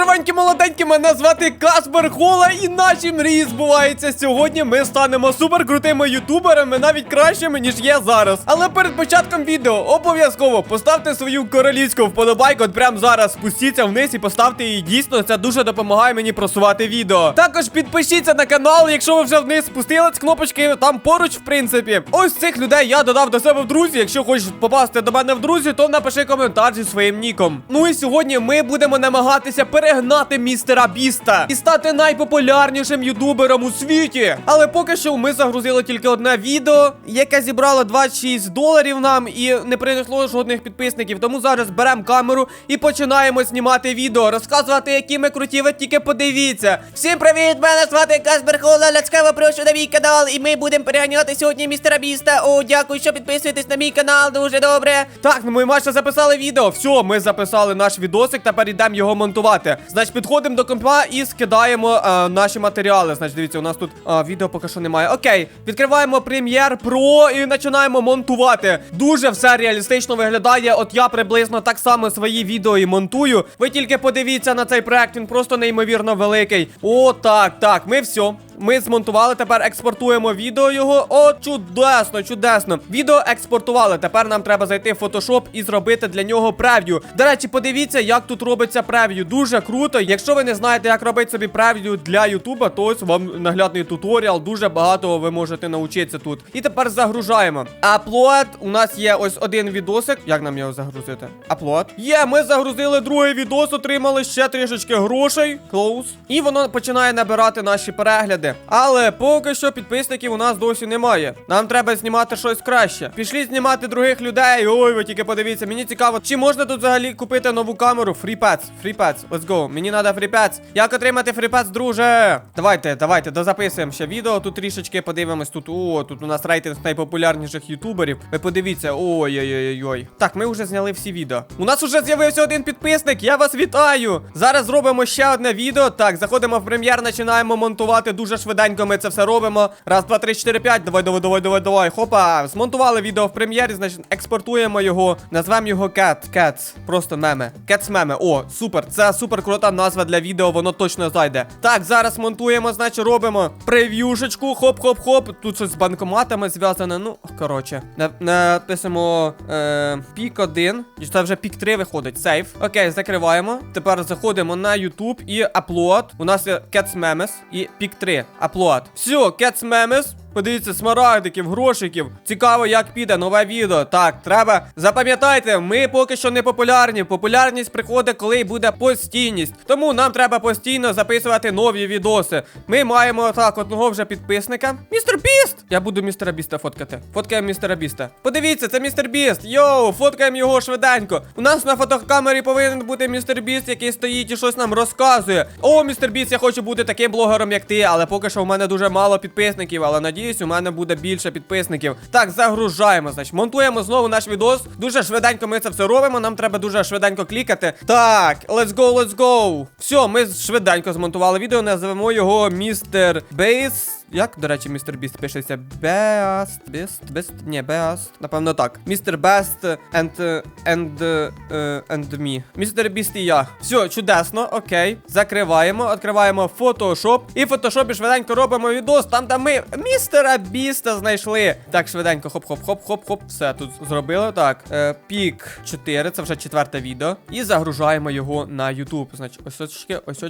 здоровенькі молоденькі, мене звати Каспер Хола, і наші мрії збуваються. Сьогодні ми станемо суперкрутими ютуберами, навіть кращими, ніж є зараз. Але перед початком відео обов'язково поставте свою королівську вподобайку. От прямо зараз спустіться вниз і поставте її. Дійсно, це дуже допомагає мені просувати відео. Також підпишіться на канал, якщо ви вже вниз спустились, кнопочки там поруч, в принципі. Ось цих людей я додав до себе в друзі. Якщо хочеш попасти до мене в друзі, то напиши коментар зі своїм ніком. Ну і сьогодні ми будемо намагатися перегнати містера Біста і стати найпопулярнішим ютубером у світі. Але поки що ми загрузили тільки одне відео, яке зібрало 26 доларів нам і не принесло жодних підписників. Тому зараз беремо камеру і починаємо знімати відео, розказувати, які ми круті, ви тільки подивіться. Всім привіт! Мене звати Каспер Хола, ласкаво прошу на мій канал, і ми будемо переганяти сьогодні містера Біста. О, дякую, що підписуєтесь на мій канал, дуже добре. Так, ну ми майже записали відео. Все, ми записали наш відосик, тепер йдемо його монтувати. Значить, підходимо до компа і скидаємо е, наші матеріали. Значить, дивіться, у нас тут е, відео поки що немає. Окей, відкриваємо Premiere Pro і починаємо монтувати. Дуже все реалістично виглядає. От я приблизно так само свої відео і монтую. Ви тільки подивіться на цей проект, він просто неймовірно великий. О, так, так, ми все. Ми змонтували, тепер експортуємо відео його. О, чудесно, чудесно. Відео експортували. Тепер нам треба зайти в Photoshop і зробити для нього прев'ю. До речі, подивіться, як тут робиться прев'ю. Дуже круто. Якщо ви не знаєте, як робити собі прев'ю для Ютуба, то ось вам наглядний туторіал. Дуже багато ви можете навчитися тут. І тепер загружаємо. Аплод. У нас є ось один відосик. Як нам його загрузити? Аплод. Є, ми загрузили другий відос, отримали ще трішечки грошей. Close. І воно починає набирати наші перегляди. Але поки що підписників у нас досі немає. Нам треба знімати щось краще. Пішли знімати других людей. Ой, ви тільки подивіться. Мені цікаво, чи можна тут взагалі купити нову камеру? Pets. Free Let's go. Мені треба Pets. Як отримати Pets, друже? Давайте, давайте, дозаписуємо ще відео. Тут трішечки подивимось. Тут, о, тут у нас рейтинг найпопулярніших ютуберів. Ви подивіться. Ой-ой-ой-ой. Так, ми вже зняли всі відео. У нас вже з'явився один підписник. Я вас вітаю. Зараз зробимо ще одне відео. Так, заходимо в прем'єр, починаємо монтувати дуже швиденько. Ми це все робимо. Раз, два, три, чотири, п'ять. Давай, давай, давай, давай, давай. Хопа. Змонтували відео в прем'єрі, значить, експортуємо його. Назвемо його Cat. Cats. Просто меми. Cats меми. О, супер. Це супер крута назва для відео, воно точно зайде. Так, зараз монтуємо, значить, робимо прев'юшечку. Хоп-хоп-хоп. Тут щось з банкоматами зв'язане. Ну, коротше. На- Написимо е, пік 1. І це вже пік 3 виходить. Сейф. Окей, закриваємо. Тепер заходимо на YouTube і upload. У нас є Cats Memes і пік 3. Upload. Все, Cats Memes. Подивіться, смарагдиків, грошиків. Цікаво, як піде нове відео. Так, треба. Запам'ятайте, ми поки що не популярні. Популярність приходить, коли буде постійність. Тому нам треба постійно записувати нові відоси. Ми маємо так одного вже підписника. Містер Біст! Я буду містера Біста фоткати. Фоткаємо містера Біста. Подивіться, це містер Біст. Йоу, фоткаємо його швиденько. У нас на фотокамері повинен бути містер Біст, який стоїть і щось нам розказує. О, містер Біст, я хочу бути таким блогером, як ти, але поки що в мене дуже мало підписників, але надіюсь, у мене буде більше підписників. Так, загружаємо, значить, монтуємо знову наш відос. Дуже швиденько ми це все робимо. Нам треба дуже швиденько клікати. Так, let's go, let's go. Все, ми швиденько змонтували відео, називемо його містер Бейс. Як, до речі, містер Біст пишеться? Best, Best, Best, ні, Best, напевно так. Містер Best and, and, uh, and me. Містер Біст і я. Все, чудесно, окей. Закриваємо, відкриваємо Photoshop. І в Photoshop швиденько робимо відос, там де ми містера Біста знайшли. Так, швиденько, хоп-хоп-хоп-хоп-хоп. Все тут зробили. Так, е, пік 4, це вже четверте відео. І загружаємо його на YouTube. Значить, ось очки, ось.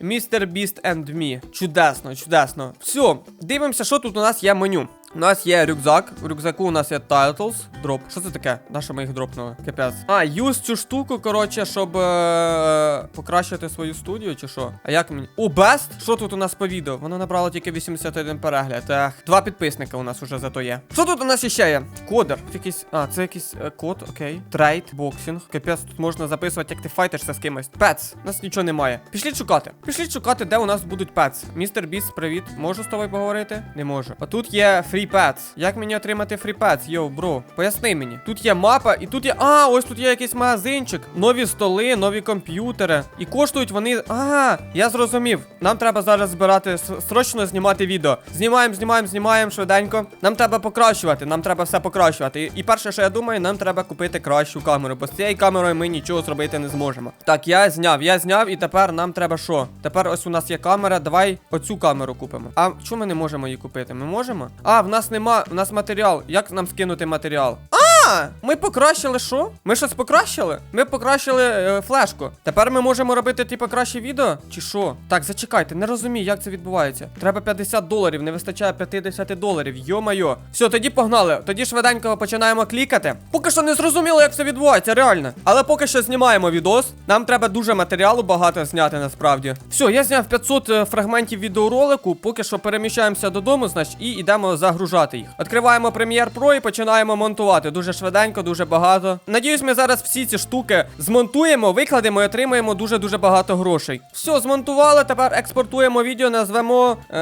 Містер Біст and me. Чудесно, чудесно. Все, дивимося, що тут у нас є меню. У нас є рюкзак. В рюкзаку у нас є titles. Дроп. Що це таке? На що ми їх дропнули? Капець. А, юз цю штуку, коротше, щоб е- покращити свою студію, чи що? А як мені? О, best? Що тут у нас по відео? Воно набрало тільки 81 перегляд. Ех, два підписника у нас уже зато є. Що тут у нас ще є? Кодер. Якийсь. А, це якийсь е, код, окей. Трейд, боксинг. Капець, тут можна записувати, як ти файтишся з кимось. Пец. У нас нічого немає. Пішліть шукати. Пішліть шукати, де у нас будуть пец. Містер Біс, привіт. Можу з тобою поговорити? Не можу. А тут є Free Як мені отримати Pets? Йоу, бро, поясни мені. Тут є мапа, і тут є. А, ось тут є якийсь магазинчик. Нові столи, нові комп'ютери. І коштують вони. А, я зрозумів. Нам треба зараз збирати срочно знімати відео. Знімаємо, знімаємо, знімаємо швиденько. Нам треба покращувати, нам треба все покращувати. І, і перше, що я думаю, нам треба купити кращу камеру, бо з цією камерою ми нічого зробити не зможемо. Так, я зняв, я зняв, і тепер нам треба що? Тепер ось у нас є камера. Давай оцю камеру купимо. А чому ми не можемо її купити? Ми можемо? А, в нас нема, в нас матеріал. Як нам скинути матеріал? Ми покращили що? Ми щось покращили? Ми покращили е, флешку. Тепер ми можемо робити, типу, краще відео? Чи що? Так, зачекайте, не розумію, як це відбувається. Треба 50 доларів, не вистачає 50 доларів. Йо-майо. Все, тоді погнали. Тоді швиденько починаємо клікати. Поки що не зрозуміло, як це відбувається, реально. Але поки що знімаємо відос. Нам треба дуже матеріалу багато зняти насправді. Все, я зняв 500 е, фрагментів відеоролику. Поки що переміщаємося додому, значить, і йдемо загружати їх. Відкриваємо Premiere Pro і починаємо монтувати. Дуже швиденько, дуже багато. Надіюсь, ми зараз всі ці штуки змонтуємо, викладемо і отримаємо дуже-дуже багато грошей. Все, змонтували. Тепер експортуємо відео, назвемо е,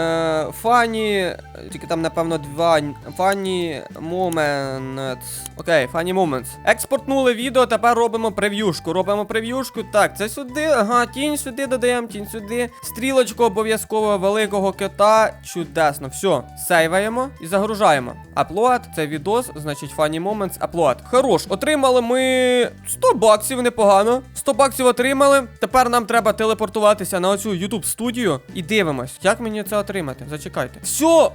Funny, Тільки там, напевно, два Funny Moments. Окей, Funny Moments. Експортнули відео, тепер робимо прев'юшку. Робимо прев'юшку. Так, це сюди. Ага, тінь сюди додаємо, тінь сюди. Стрілочку обов'язково великого кота. Чудесно. Все, сейваємо і загружаємо. Upload, це відос, значить Funny Moments, upload. Хорош, отримали ми 100 баксів, непогано. 100 баксів отримали. Тепер нам треба телепортуватися на оцю YouTube студію і дивимось, як мені це отримати. Зачекайте. Все!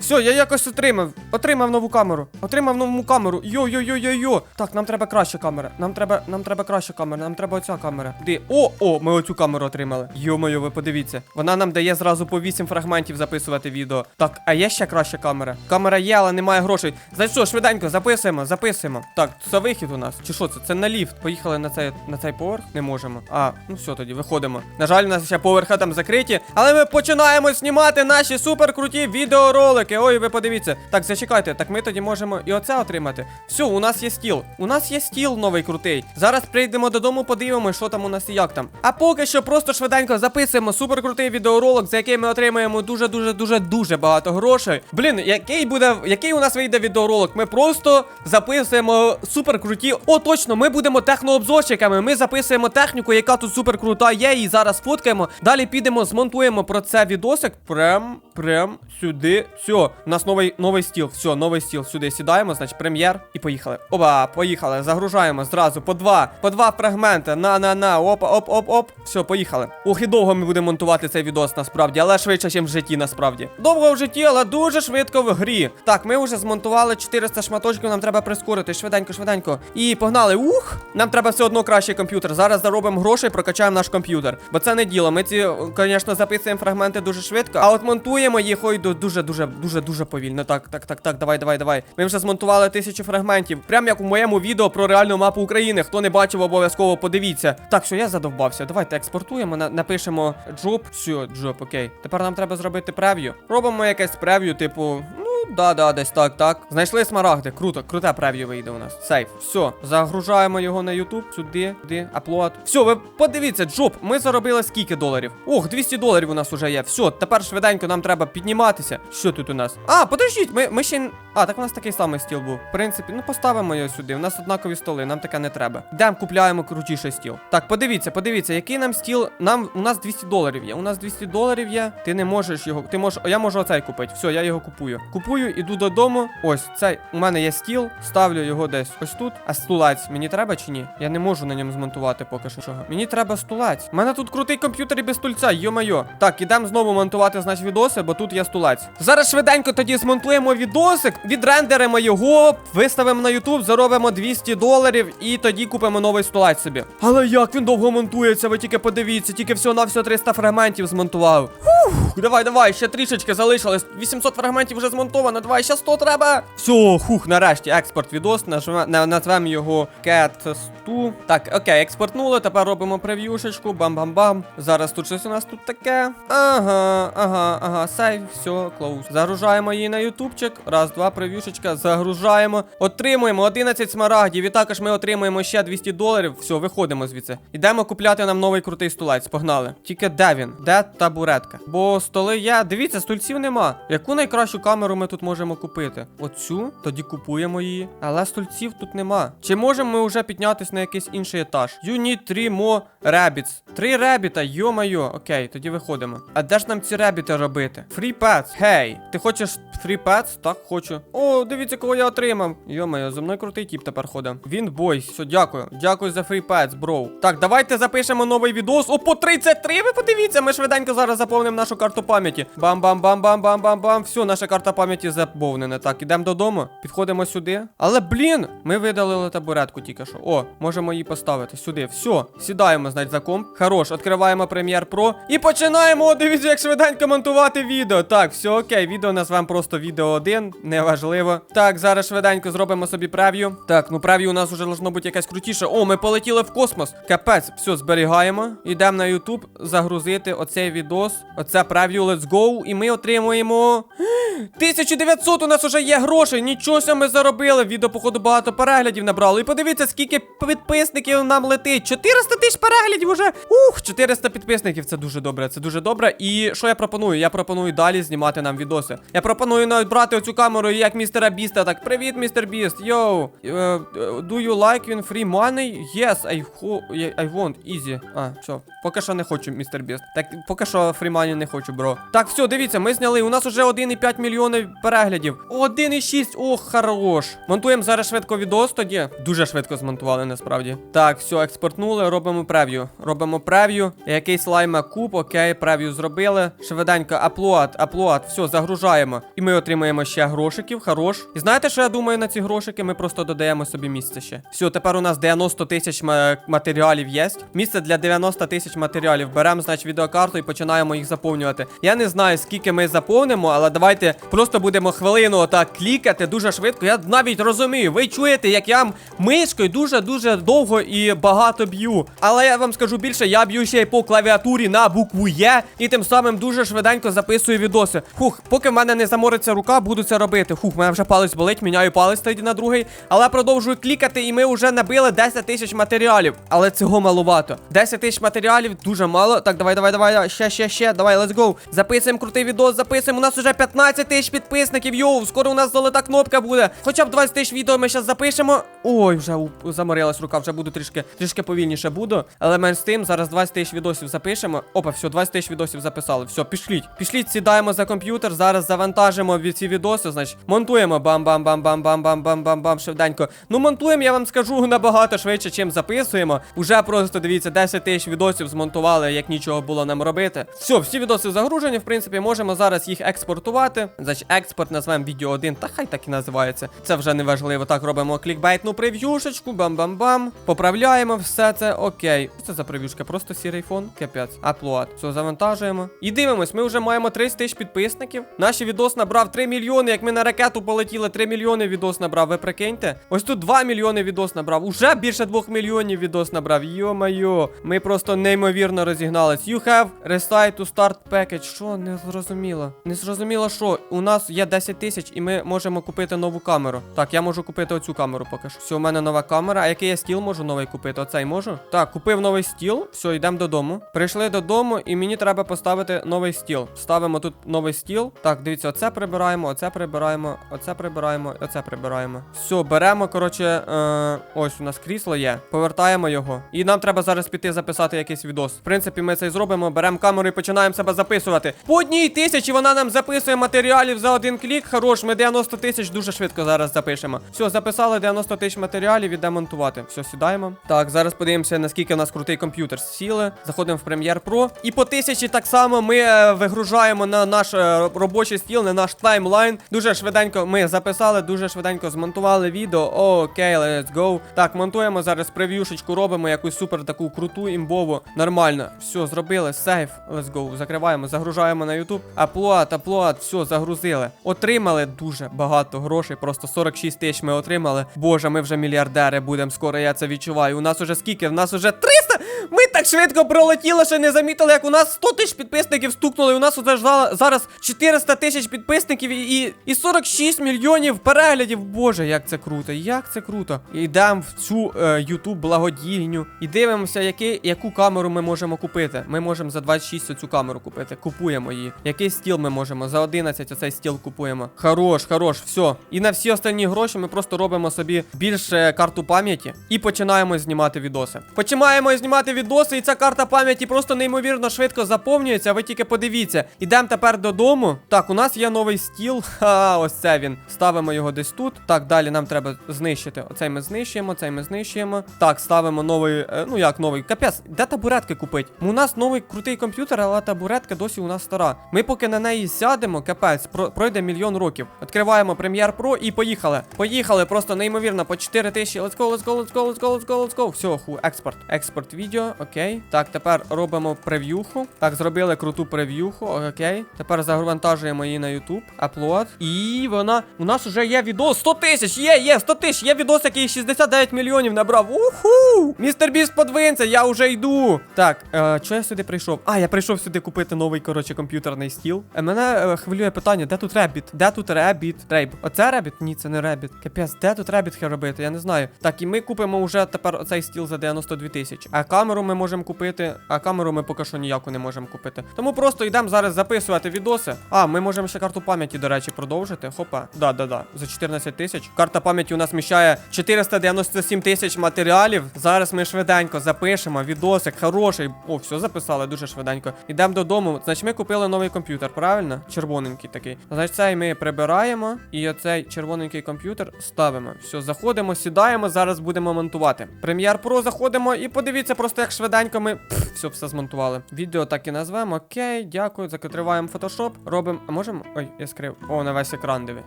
Все, я якось отримав. Отримав нову камеру. Отримав нову камеру. Йо-йо-йо-йо-йо. Так, нам треба краща камера. Нам треба, нам треба краща камера. Нам треба оця камера. Де? О, о, ми оцю камеру отримали. Йо-моє, ви подивіться. Вона нам дає зразу по 8 фрагментів записувати відео. Так, а є ще краща камера? Камера є, але немає грошей. За що, швиденько, записуємо, записуємо. Так, це вихід у нас. Чи що це? Це на ліфт. Поїхали на цей на цей поверх? Не можемо. А, ну все тоді, виходимо. На жаль, у нас ще поверха там закриті. Але ми починаємо знімати наші суперкруті відеоролики. Ой, ви подивіться. Так, зачекайте, так ми тоді можемо і оце отримати. Все, у нас є стіл. У нас є стіл новий крутий. Зараз прийдемо додому, подивимося, що там у нас і як там. А поки що просто швиденько записуємо суперкрутий відеоролик, за який ми отримаємо дуже дуже дуже дуже багато грошей. Блін, який буде, який у нас вийде відеоролик? Ми просто записуємо суперкруті. О, точно, ми будемо технообзорщиками. Ми записуємо техніку, яка тут суперкрута є, і зараз фоткаємо. Далі підемо, змонтуємо про це відосик. Прям, прям сюди. Все, у нас новий новий стіл. Все, новий стіл. Сюди сідаємо, значить, прем'єр. І поїхали. Оба, поїхали. Загружаємо зразу по два. По два фрагменти. На, на, на. Опа, оп, оп, оп. Все, поїхали. Ох, і довго ми будемо монтувати цей відос, насправді, але швидше, ніж в житті, насправді. Довго в житті, але дуже швидко в грі. Так, ми вже змонтували 400 шматочків, нам треба прискорити. Швиденько, швиденько. І погнали. Ух! Нам треба все одно кращий комп'ютер. Зараз заробимо грошей, прокачаємо наш комп'ютер. Бо це не діло. Ми ці, звісно, записуємо фрагменти дуже швидко, а от монтуємо їх ой дуже, дуже, дуже, дуже повільно. Так, так, так, так, давай, давай, давай. Ми вже змонтували тисячу фрагментів. Прям як у моєму відео про реальну мапу України. Хто не бачив, обов'язково подивіться. Так, що я задовбався. Давайте експортуємо, на- напишемо джоб. Все, джоб, окей. Тепер нам треба зробити прев'ю. Робимо якесь прев'ю, типу, ну, да, да, десь так, так. Знайшли смарагди. Круто, круте прев'ю вийде у нас. Сейф. Все, загружаємо його на YouTube. Сюди, сюди, аплод. Все, ви подивіться, джоб. Ми заробили скільки доларів? Ох, 200 доларів у нас уже є. Все, тепер швиденько нам треба підніматися. Що тут у нас? А, подождіть, ми, ми ще. А, так у нас такий самий стіл був. В принципі, ну поставимо його сюди. У нас однакові столи, нам таке не треба. Йдемо, купляємо крутіший стіл. Так, подивіться, подивіться, який нам стіл. Нам у нас 200 доларів є. У нас 200 доларів є. Ти не можеш його. Ти можеш. Я можу оцей купити. Все, я його купую. Купую, іду додому. Ось цей. У мене є стіл. Ставлю його десь ось тут. А стулець мені треба чи ні? Я не можу на ньому змонтувати поки що. чого. Мені треба стулець. У мене тут крутий комп'ютер і без стульця, йо-майо. Так, ідемо знову монтувати значить відоси, бо тут є стулець. Зараз швиденько тоді змонтуємо відосик, відрендеримо його, виставимо на YouTube, заробимо 200 доларів і тоді купимо новий стулець собі. Але як він довго монтується, ви тільки подивіться, тільки всього на все 300 фрагментів змонтував. Фух, давай, давай, ще трішечки залишилось. 800 фрагментів вже змонтовано, давай, ще 100 треба. Все, хух, нарешті, експорт відос, нажме- назвемо його Cat 100. Так, окей, експортнули, тепер робимо прев'юшечку, бам-бам-бам. Зараз тут щось у нас тут таке. Ага, ага, ага, сейв, все, клоуз. Загружаємо її на ютубчик. Раз, два, прев'юшечка, загружаємо. Отримуємо 11 смарагдів, і також ми отримуємо ще 200 доларів. Все, виходимо звідси. Ідемо купляти нам новий крутий стулець. Погнали. Тільки де він? Де табуретка? бо столи є. Дивіться, стульців нема. Яку найкращу камеру ми тут можемо купити? Оцю? Тоді купуємо її. Але стульців тут нема. Чи можемо ми вже піднятися на якийсь інший етаж? You need three more rabbits. Три ребіта, йо-майо. Окей, тоді виходимо. А де ж нам ці ребіти робити? Free pets. Гей, ти хочеш free pets? Так, хочу. О, дивіться, кого я отримав. Йо-майо, за мною крутий тіп тепер ходить. Він бой. Все, дякую. Дякую за free pets, бро. Так, давайте запишемо новий відос. О, по 33, ви подивіться, ми швиденько зараз заповнимо нашу карту пам'яті. Бам-бам-бам-бам-бам-бам-бам. Все, наша карта пам'яті заповнена. Так, ідемо додому. Підходимо сюди. Але, блін, ми видалили табуретку тільки що. О, можемо її поставити сюди. Все, сідаємо, значить, за комп. Хорош, відкриваємо Premiere Pro і починаємо. О, дивіться, як швиденько монтувати відео. Так, все окей, відео назвемо просто відео 1, неважливо. Так, зараз швиденько зробимо собі прев'ю. Так, ну прев'ю у нас вже должно бути якась крутіше. О, ми полетіли в космос. Капець, все, зберігаємо. Йдемо на YouTube загрузити оцей відос. Оце прев'ю, let's go. І ми отримуємо. 1900 у нас уже є грошей. Нічого ми заробили. Відео, походу, багато переглядів набрало. І подивіться, скільки підписників нам летить. 400 тисяч переглядів уже. Ух, 400 підписників. Це дуже добре. Це дуже добре. І що я пропоную? Я пропоную далі знімати нам відоси. Я пропоную навіть брати оцю камеру як містера Біста. Так, привіт, містер Біст. Йоу. Е, е, Do you like win free money? Yes, I, ho I want. Easy. А, все. Поки що не хочу, містер Біст. Так, поки що money не хочу, бро. Так, все, дивіться, ми зняли. У нас уже 1,5 мільйонів переглядів. 1,6. Ох, хорош. Монтуємо зараз швидко відос тоді. Дуже швидко змонтували, насправді. Так, все, експортнули, робимо прев'ю. Робимо прев'ю. Якийсь лайма куб, окей, прев'ю зробили. Швиденько, аплод, аплод, все, загружаємо. І ми отримаємо ще грошиків, хорош. І знаєте, що я думаю на ці грошики? Ми просто додаємо собі місце ще. Все, тепер у нас 90 тисяч матеріалів є. Місце для 90 тисяч матеріалів. Беремо, значить, відеокарту і починаємо їх заповнювати. Я не знаю, скільки ми заповнимо, але давайте просто будемо хвилину отак клікати дуже швидко. Я навіть розумію, ви чуєте, як я мишкою дуже-дуже довго і багато б'ю. Але я вам скажу більше, я б'ю ще й по клавіатурі на букву Є, і тим самим дуже швиденько записую відоси. Хух, поки в мене не замориться рука, буду це робити. Хух, мене вже палець болить, міняю палець тоді на другий. Але продовжую клікати, і ми вже набили 10 тисяч матеріалів. Але цього маловато. 10 тисяч матеріалів дуже мало. Так, давай, давай, давай. Ще, ще, ще. Давай, let's go. Записуємо крутий відос, записуємо. У нас вже 15 тисяч підписників. Йоу, скоро у нас золота кнопка буде. Хоча б 20 тисяч відео ми зараз запишемо. Ой, вже заморилась рука, вже буду трішки, трішки повільніше буду. Але менш з тим, зараз 20 тисяч відосів запишемо. Опа, все, 20 тисяч відосів записали. Все, пішліть. Пішліть, сідаємо за комп'ютер. Зараз завантажимо ці відоси. Значить, монтуємо. Бам-бам-бам-бам-бам-бам-бам-бам. Швиденько. Ну, монтуємо, я вам скажу, набагато швидше, чим записуємо. Уже просто дивіться, 10 тисяч відосів змонтували, як нічого було нам робити. Все, всі відоси загружені. В принципі, можемо зараз їх експортувати. Значить, експорт назвемо відео 1, та хай так і називається. Це вже не важливо. Так, робимо клікбейтну прев'юшечку, бам-бам-бам. Поправляємо все це. Окей. Що це за прев'юшка? Просто сірий фон. Капець. Аплод. Все, завантажуємо. І дивимось, ми вже маємо 30 тисяч підписників. Наш відос набрав 3 мільйони. Як ми на ракету полетіли, 3 мільйони відос набрав. Ви прикиньте? Ось тут 2 мільйони відос набрав. Уже більше 2 мільйонів відос набрав. Йо-майо. Ми просто неймовірно розігнались. You have restart to start package. Що? Не зрозуміло. Не зрозуміло, що у нас є 10 тисяч і ми можемо купити нову камеру. Так, я можу купити оцю камеру поки що. Все, у мене нова камера. А який я стіл можу новий купити? Оцей можу? Так, купив новий стіл. Все, йдемо додому. Прийшли додому, і мені треба поставити новий стіл. Ставимо тут новий стіл. Так, дивіться, оце прибираємо, оце прибираємо, оце прибираємо, оце прибираємо. Все, беремо, коротше, е, ось у нас крісло є. Повертаємо його. І нам треба зараз піти записати якийсь відос. В принципі, ми це і зробимо. Беремо камеру і починаємо себе записувати. По одній тисячі вона нам записує матеріалів за один клік. Хорош, ми 90 тисяч дуже швидко зараз запишемо. Все, записали 90 тисяч матеріалів і демонтувати. Все, сідаємо. Так, зараз подивимося, наскільки у нас крутий комп'ютер. Сіли, заходимо в Premiere Pro. І по тисячі так само ми е, вигружаємо на наш е, робочий стіл, на наш таймлайн. Дуже швиденько ми записали, дуже швиденько змонтували відео. Окей, let's go. Так, монтуємо зараз прев'юшечку, робимо якусь супер таку круту імбову. Нормально. Все, зробили. Сейф. Let's go. Закриваємо, загружаємо на YouTube. Аплод, аплод, все, загрузили. Отримали дуже багато грошей, просто 46 тисяч ми отримали. Боже, ми вже мільярдери будемо скоро, я це відчуваю. У нас уже скільки? У нас уже 300! Ми так швидко пролетіли, що не замітили, як у нас 100 тисяч підписників стукнули. У нас уже зараз 400 тисяч підписників і, і 46 мільйонів переглядів. Боже, як це круто, як це круто. Йдемо в цю е, YouTube благодійню і дивимося, які, яку камеру ми можемо купити. Ми можемо за 26 оцю камеру купити. Купуємо її. Який стіл ми можемо? За 11 оцей стіл купуємо. Хорош, хорош, все. І на всі останні гроші ми просто робимо собі більше карту пам'яті і починаємо знімати відоси. Починаємо знімати відоси, і ця карта пам'яті просто неймовірно швидко заповнюється. Ви тільки подивіться. Ідемо тепер додому. Так, у нас є новий стіл. Ха, ось це він. Ставимо його десь тут. Так, далі нам треба знищити. Оцей ми знищуємо, цей ми знищуємо. Так, ставимо новий. е, ну як новий? Капець, де табуретки купить? У нас новий крутий комп'ютер, але табуретка досі у нас стара. Ми поки на неї сядемо, капець, пройде мільйон років. Відкриваємо Premiere Pro і поїхали. Поїхали, просто неймовірно, по 4 тисячі. Let's go, let's go, let's go, let's go, let's go, let's go. Все, ху, експорт. Експорт відео, окей. Так, тепер робимо прев'юху. Так, зробили круту прев'юху, окей. Тепер завантажуємо її на YouTube, аплод. І вона. У нас вже є відос. 100 тисяч! Є, є, 100 тисяч! Є відос, який 69 мільйонів набрав. Уху! Містер Біст подвинься, я вже йду. Так, е, чого я сюди прийшов? А, я прийшов сюди купити новий, коротше, комп'ютерний стіл. Е, мене е, хвилює питання, де тут Ребіт? Де тут Ребіт? Рейб. Оце Ребіт? Ні, це не Ребіт. Капець, де тут Ребіт робити? Я не знаю. Так, і ми купимо вже тепер оцей стіл за 92 тисячі. А камеру ми можемо купити. А камеру ми поки що ніяку не можемо купити. Тому просто йдемо зараз записувати відоси. А, ми можемо ще карту пам'яті, до речі, продовжити. Хопа. Да, да, да. За 14 тисяч. Карта пам'яті у нас міщає 497 тисяч матеріалів. Зараз ми швиденько запишемо відосик. Хороший. О, все записали дуже швиденько. Йдемо додому. Значить, ми купили новий комп'ютер, правильно? Червоненький такий. Значить, цей ми прибираємо. І оцей червоненький комп'ютер ставимо. Все, заходимо, сідаємо. Зараз будемо монтувати. Premiere Pro заходимо і подивіться просто, як швиденько ми пф, все, все змонтували. Відео так і назвемо. Окей, дякую. Закриваємо Photoshop. Робимо. А можемо. Ой, я скрив. О, на весь екран диви.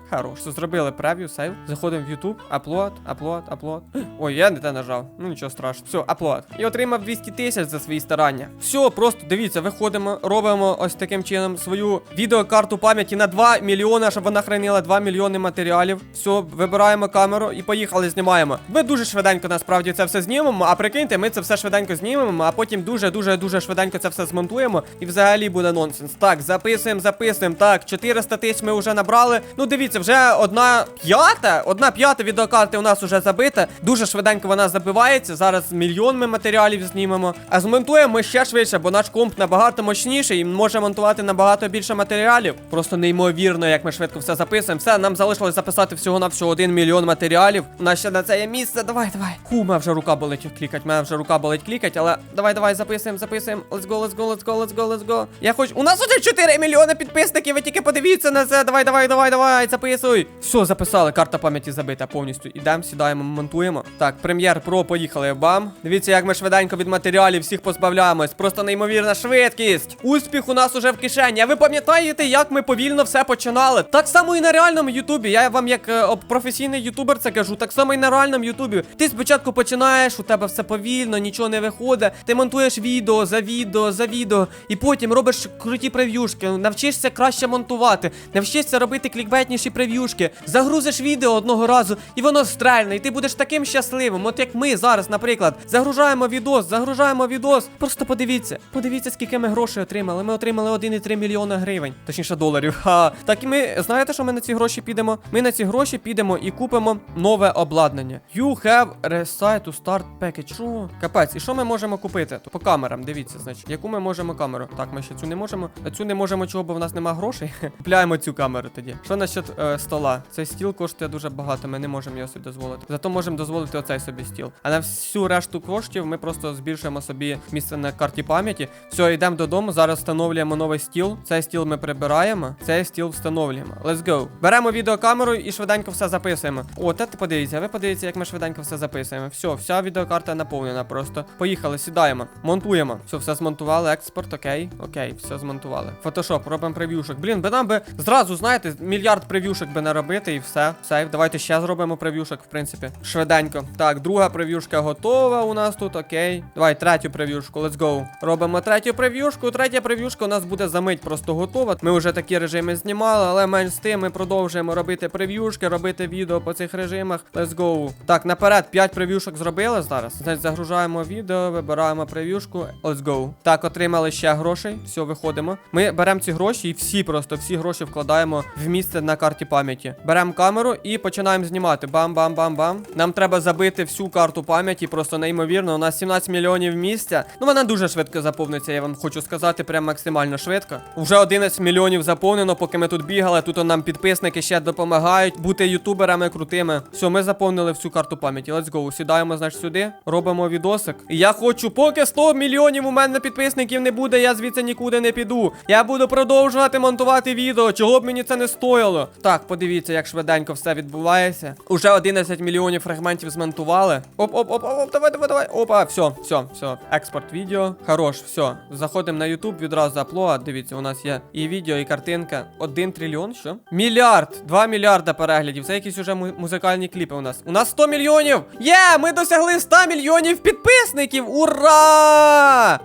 Хорош. Все, зробили прев'ю, сейв. Заходимо в YouTube. Аплод, аплод, аплод. Ой, я не те нажав. Ну нічого страшного. Все, аплод. І отримав 200 тисяч за свої старання. Все, просто дивіться, виходимо, робимо ось таким чином свою відеокарту пам'яті на 2 мільйони, щоб вона хранила 2 мільйони матеріалів. Все, вибираємо камеру і поїхали, знімаємо. Ми дуже швиденько насправді це все знімемо. А прикиньте, ми це все швиденько знімемо, а потім дуже дуже дуже швиденько це все змонтуємо. І взагалі буде нонсенс. Так, записуємо, записуємо. Так, 400 тисяч ми вже набрали. Ну дивіться, вже одна п'ята, одна п'ята відеокарти у нас вже забита. Дуже швиденько вона забивається. Зараз мільйон ми матеріалів знімемо. А змонтуємо ми ще швидше, бо наш комп набагато мощніший і може монтувати набагато більше матеріалів. Просто неймовірно, як ми швидко все записуємо. Все, нам залишилось записати всього на всього 1 мільйон матеріалів. У нас ще на це є місце. Давай, давай. Ху, мене вже рука болить клікать. Мене вже рука болить клікать, але давай, давай, записуємо, записуємо. Let's go, let's go, let's go, let's go, let's go. Я хочу. У нас уже 4 мільйони підписників. Ви тільки подивіться на це. Давай, давай, давай, давай, записуй. Все, записали. Карта пам'яті забита повністю. Ідемо, сідаємо, монтуємо. Так, прем'єр про поїхали. Бам. Дивіться, як ми швиденько від матеріалів всіх позбавляємось. Просто неймовірна швидкість. Успіх у нас уже в кишені. А ви пам'ятаєте, як ми повільно все починали? Так само і на реальному Ютубі. Я вам, як е, професійний ютубер, це кажу. Так само і на реальному Ютубі. Ти спочатку починаєш, у тебе все повільно, нічого не виходить. Ти монтуєш відео за відео за відео, і потім робиш круті прев'юшки. Навчишся краще монтувати, навчишся робити клікбетніші прев'юшки. Загрузиш відео одного разу, і воно стрельне, і ти будеш таким щасливим. От як ми зараз, наприклад, загружаємо відос, загружаємо відос. Просто подивіться, подивіться, скільки ми грошей отримали. Ми отримали 1,3 мільйона гривень, точніше доларів. Ха. Так і ми знаєте, що ми на ці гроші підемо? Ми на ці гроші підемо і купимо нове обладнання. You have recite to start package. Що? Капець, і що ми можемо купити? То по камерам, дивіться, значить, яку ми можемо камеру? Так, ми ще цю не можемо. А Цю не можемо, чого, бо в нас нема грошей. Купляємо цю камеру тоді. Що насчет е, стола? Цей стіл коштує дуже багато, ми не можемо його собі дозволити. Зато можемо дозволити оцей собі стіл. А на всю решту коштів ми просто збільшуємо собі місце на карті пам'яті. Все, йдемо додому. Зараз встановлюємо новий стіл. Цей стіл ми прибираємо, цей стіл встановлюємо. Let's go. Беремо відеокамеру і швиденько все записуємо. О, та ти подивіться, ви подивіться, як ми швиденько все записуємо. Все, вся відеокарта наповнена просто. Поїхали, сідаємо, монтуємо. Все, все змонтували, експорт, окей, окей, все змонтували. Фотошоп, робимо прев'юшок. Блін, би нам би зразу, знаєте, мільярд прев'юшок би наробити і все. Сейв. Давайте ще зробимо прев'юшок, в принципі. Швиденько. Так, друга прев'юшка готова у нас тут, окей. Давай, третю прев'юшку, let's go. Робимо третю прев'юшку. Третя прев'юшка у нас буде за мить просто готова. Ми вже такі режими знімали, але менш з тим ми продовжуємо робити прев'юшки, робити відео по цих режимах. Let's go. Так, наперед 5 прев'юшок зробили зараз. Значить, загружаємо відео, вибираємо прев'юшку. Let's go. Так, отримали ще грошей. Все, виходимо. Ми беремо ці гроші і всі просто всі гроші вкладаємо в місце на карті пам'яті. Беремо камеру і починаємо знімати. Бам-бам-бам-бам. Нам треба забити всю карту пам'яті, просто неймовірно. У нас 17 мільйонів місця. Ну вона дуже швидко заповниться, я вам хочу сказати, прям максимально швидко. Уже 11 мільйонів заповнено, поки ми тут бігали. Тут нам підписники ще допомагають бути ютуберами крутими. Все, ми заповнили всю карту пам'яті. Let's go. Сідаємо, значить, сюди, робимо відосик. Я хочу, поки 100 мільйонів у мене підписників не буде, я звідси нікуди не піду. Я буду продовжувати монтувати відео, чого б мені це не стоїло. Так, подивіться, як швиденько все відбувається. Уже 11 мільйонів фрагментів змонтували. Оп, оп, оп, оп, давай, давай, давай. Опа, все, все, все. Експорт відео. Хорош, все. Заходимо на YouTube, відразу аплоад. Дивіться, у нас є і відео, і картинка. Один трильйон, що? Мільярд! Два мільярда переглядів. Це якісь уже музикальні кліпи у нас. У нас 100 мільйонів! Є! Ми досягли 100 мільйонів підписників! Ура!